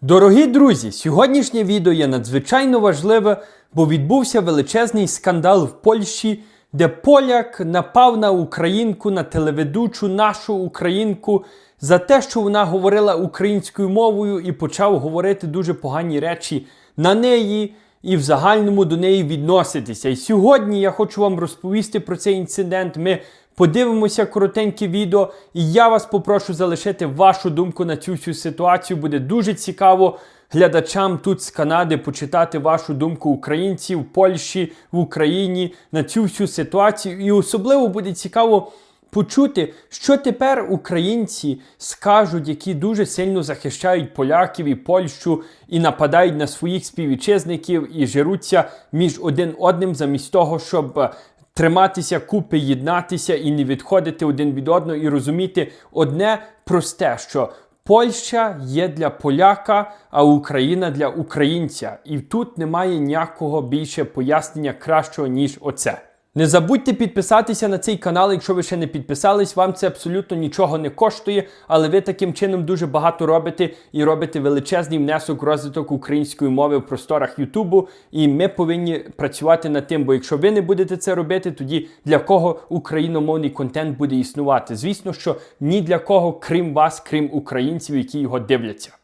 Дорогі друзі, сьогоднішнє відео є надзвичайно важливе, бо відбувся величезний скандал в Польщі, де поляк напав на українку, на телеведучу нашу українку за те, що вона говорила українською мовою і почав говорити дуже погані речі на неї і в загальному до неї відноситися. І сьогодні я хочу вам розповісти про цей інцидент. Ми подивимося коротеньке відео, і я вас попрошу залишити вашу думку на цю всю ситуацію. Буде дуже цікаво глядачам тут з Канади почитати вашу думку українців Польщі, в Україні на цю всю ситуацію. І особливо буде цікаво. Почути, що тепер українці скажуть, які дуже сильно захищають поляків і Польщу і нападають на своїх співвітчизників і жируться між один одним, замість того, щоб е, триматися купи, єднатися і не відходити один від одного, і розуміти одне просте, що Польща є для поляка, а Україна для українця. І тут немає ніякого більше пояснення кращого, ніж оце. Не забудьте підписатися на цей канал, якщо ви ще не підписались. Вам це абсолютно нічого не коштує, але ви таким чином дуже багато робите і робите величезний внесок в розвиток української мови в просторах Ютубу. І ми повинні працювати над тим, бо якщо ви не будете це робити, тоді для кого україномовний контент буде існувати? Звісно, що ні для кого, крім вас, крім українців, які його дивляться.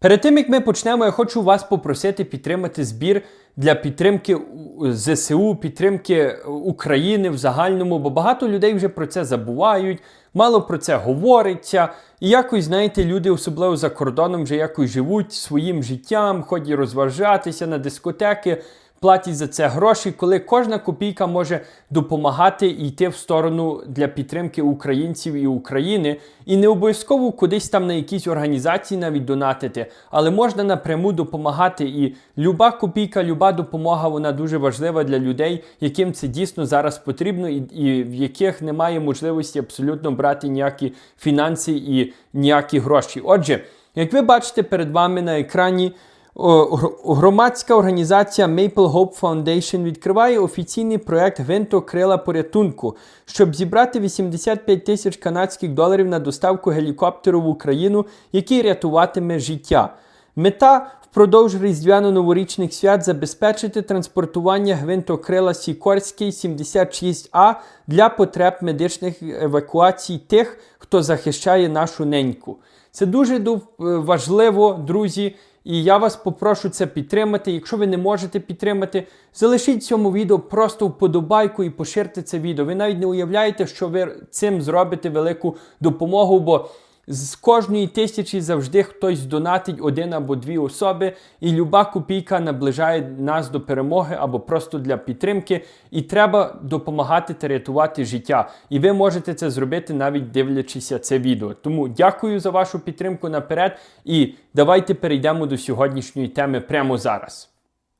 Перед тим як ми почнемо, я хочу вас попросити підтримати збір для підтримки ЗСУ, підтримки України в загальному, бо багато людей вже про це забувають, мало про це говориться. І якось, знаєте, люди, особливо за кордоном, вже якось живуть своїм життям, ходять розважатися на дискотеки. Платять за це гроші, коли кожна копійка може допомагати йти в сторону для підтримки українців і України. І не обов'язково кудись там на якісь організації навіть донатити, але можна напряму допомагати. І люба копійка, люба допомога, вона дуже важлива для людей, яким це дійсно зараз потрібно, і, і в яких немає можливості абсолютно брати ніякі фінанси і ніякі гроші. Отже, як ви бачите перед вами на екрані. Громадська організація Maple Hope Foundation відкриває офіційний проект Гвинто Крила порятунку, щоб зібрати 85 тисяч канадських доларів на доставку гелікоптеру в Україну, який рятуватиме життя. Мета впродовж різдвяно-новорічних свят забезпечити транспортування гвинтокрила Сікорський 76А для потреб медичних евакуацій тих, хто захищає нашу неньку. Це дуже важливо, друзі. І я вас попрошу це підтримати. Якщо ви не можете підтримати, залишіть цьому відео просто вподобайку і поширте це відео. Ви навіть не уявляєте, що ви цим зробите велику допомогу, бо з кожної тисячі завжди хтось донатить один або дві особи, і люба копійка наближає нас до перемоги або просто для підтримки. І треба допомагати та рятувати життя. І ви можете це зробити навіть дивлячися це відео. Тому дякую за вашу підтримку наперед. І давайте перейдемо до сьогоднішньої теми прямо зараз.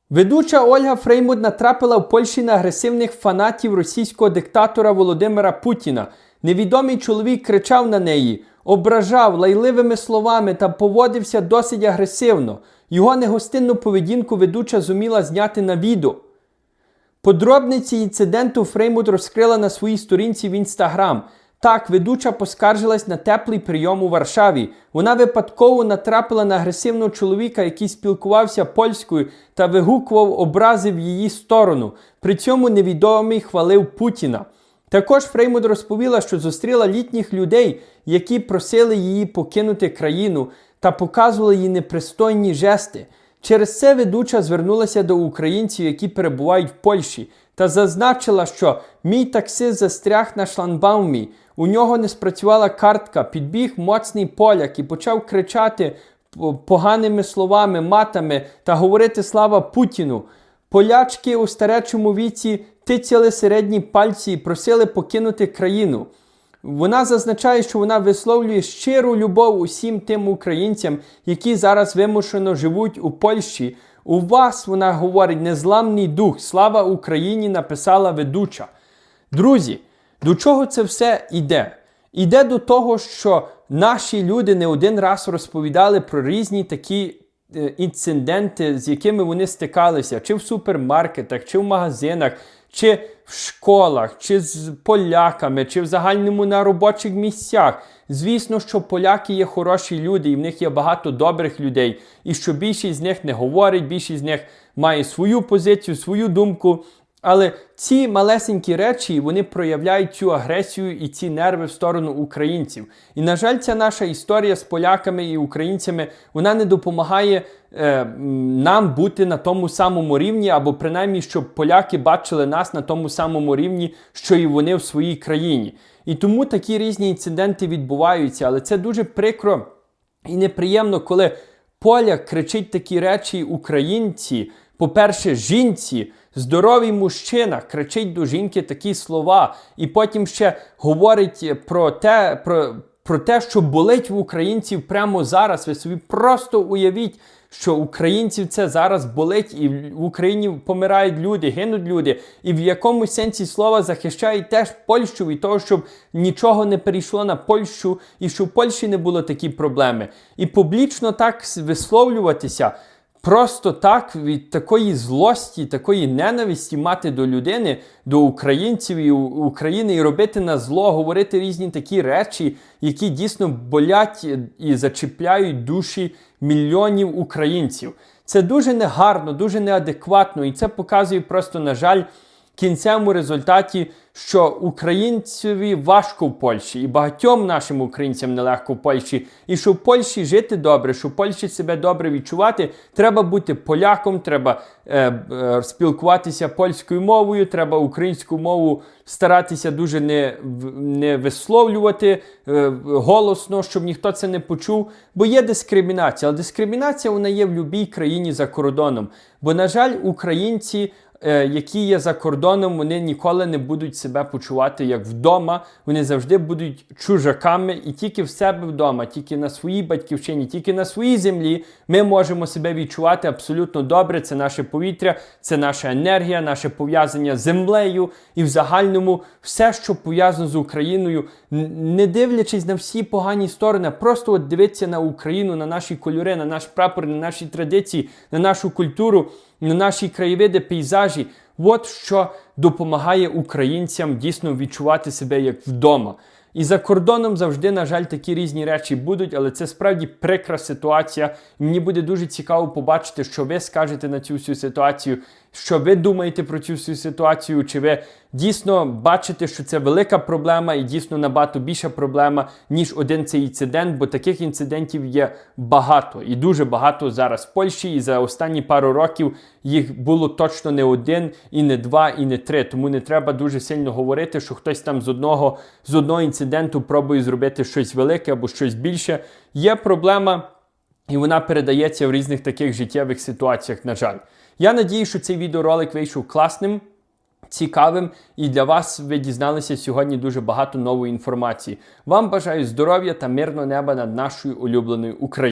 Ведуча Ольга Фреймут натрапила в Польщі на агресивних фанатів російського диктатора Володимира Путіна. Невідомий чоловік кричав на неї, ображав лайливими словами та поводився досить агресивно. Його негостинну поведінку ведуча зуміла зняти на відео. Подробниці інциденту Фреймут розкрила на своїй сторінці в інстаграм. Так, ведуча поскаржилась на теплий прийом у Варшаві. Вона випадково натрапила на агресивного чоловіка, який спілкувався польською та вигукував образи в її сторону. При цьому невідомий хвалив Путіна. Також Фреймут розповіла, що зустріла літніх людей, які просили її покинути країну та показували їй непристойні жести. Через це ведуча звернулася до українців, які перебувають в Польщі, та зазначила, що мій таксист застряг на шлагбаумі, у нього не спрацювала картка, підбіг моцний поляк і почав кричати поганими словами, матами та говорити слава Путіну. Полячки у старечому віці тицяли середні пальці і просили покинути країну. Вона зазначає, що вона висловлює щиру любов усім тим українцям, які зараз вимушено живуть у Польщі. У вас вона говорить незламний дух. Слава Україні! написала ведуча. Друзі, до чого це все йде? Іде до того, що наші люди не один раз розповідали про різні такі інциденти, з якими вони стикалися, чи в супермаркетах, чи в магазинах, чи в школах, чи з поляками, чи в загальному на робочих місцях. Звісно, що поляки є хороші люди, і в них є багато добрих людей. І що більшість з них не говорить, більшість з них має свою позицію, свою думку. Але ці малесенькі речі вони проявляють цю агресію і ці нерви в сторону українців. І на жаль, ця наша історія з поляками і українцями вона не допомагає е, нам бути на тому самому рівні, або принаймні, щоб поляки бачили нас на тому самому рівні, що і вони в своїй країні. І тому такі різні інциденти відбуваються, але це дуже прикро і неприємно, коли поляк кричить такі речі українці. По-перше, жінці, здоровий мужчина кричить до жінки такі слова, і потім ще говорить про те, про, про те, що болить в українців прямо зараз. Ви собі просто уявіть, що українців це зараз болить, і в Україні помирають люди, гинуть люди, і в якомусь сенсі слова захищають теж Польщу від того, щоб нічого не перейшло на Польщу, і що в Польщі не було такі проблеми. І публічно так висловлюватися. Просто так від такої злості, такої ненависті мати до людини, до українців і України і робити на зло, говорити різні такі речі, які дійсно болять і зачіпляють душі мільйонів українців. Це дуже негарно, дуже неадекватно, і це показує просто, на жаль, кінцевому результаті, що українцеві важко в Польщі, і багатьом нашим українцям нелегко в Польщі, і що в Польщі жити добре, що в Польщі себе добре відчувати, треба бути поляком, треба е, е, спілкуватися польською мовою, треба українську мову старатися дуже не, не висловлювати е, голосно, щоб ніхто це не почув. Бо є дискримінація, але дискримінація вона є в будь-якій країні за кордоном. Бо, на жаль, українці які є за кордоном, вони ніколи не будуть себе почувати як вдома. Вони завжди будуть чужаками, і тільки в себе вдома, тільки на своїй батьківщині, тільки на своїй землі ми можемо себе відчувати абсолютно добре. Це наше повітря, це наша енергія, наше пов'язання з землею і в загальному все, що пов'язано з Україною, не дивлячись на всі погані сторони, просто от дивитися на Україну, на наші кольори, на наш прапор, на наші традиції, на нашу культуру на наші краєвиди, пейзажі. От що допомагає українцям дійсно відчувати себе як вдома. І за кордоном завжди, на жаль, такі різні речі будуть, але це справді прикра ситуація. Мені буде дуже цікаво побачити, що ви скажете на цю всю ситуацію, що ви думаєте про цю всю ситуацію, чи ви дійсно бачите, що це велика проблема і дійсно набагато більша проблема, ніж один цей інцидент, бо таких інцидентів є багато і дуже багато зараз в Польщі. І за останні пару років їх було точно не один, і не два, і не три. Тому не треба дуже сильно говорити, що хтось там з одного з одного інциденту пробує зробити щось велике або щось більше. Є проблема. І вона передається в різних таких життєвих ситуаціях, на жаль. Я надію, що цей відеоролик вийшов класним, цікавим, і для вас ви дізналися сьогодні дуже багато нової інформації. Вам бажаю здоров'я та мирного неба над нашою улюбленою Україною.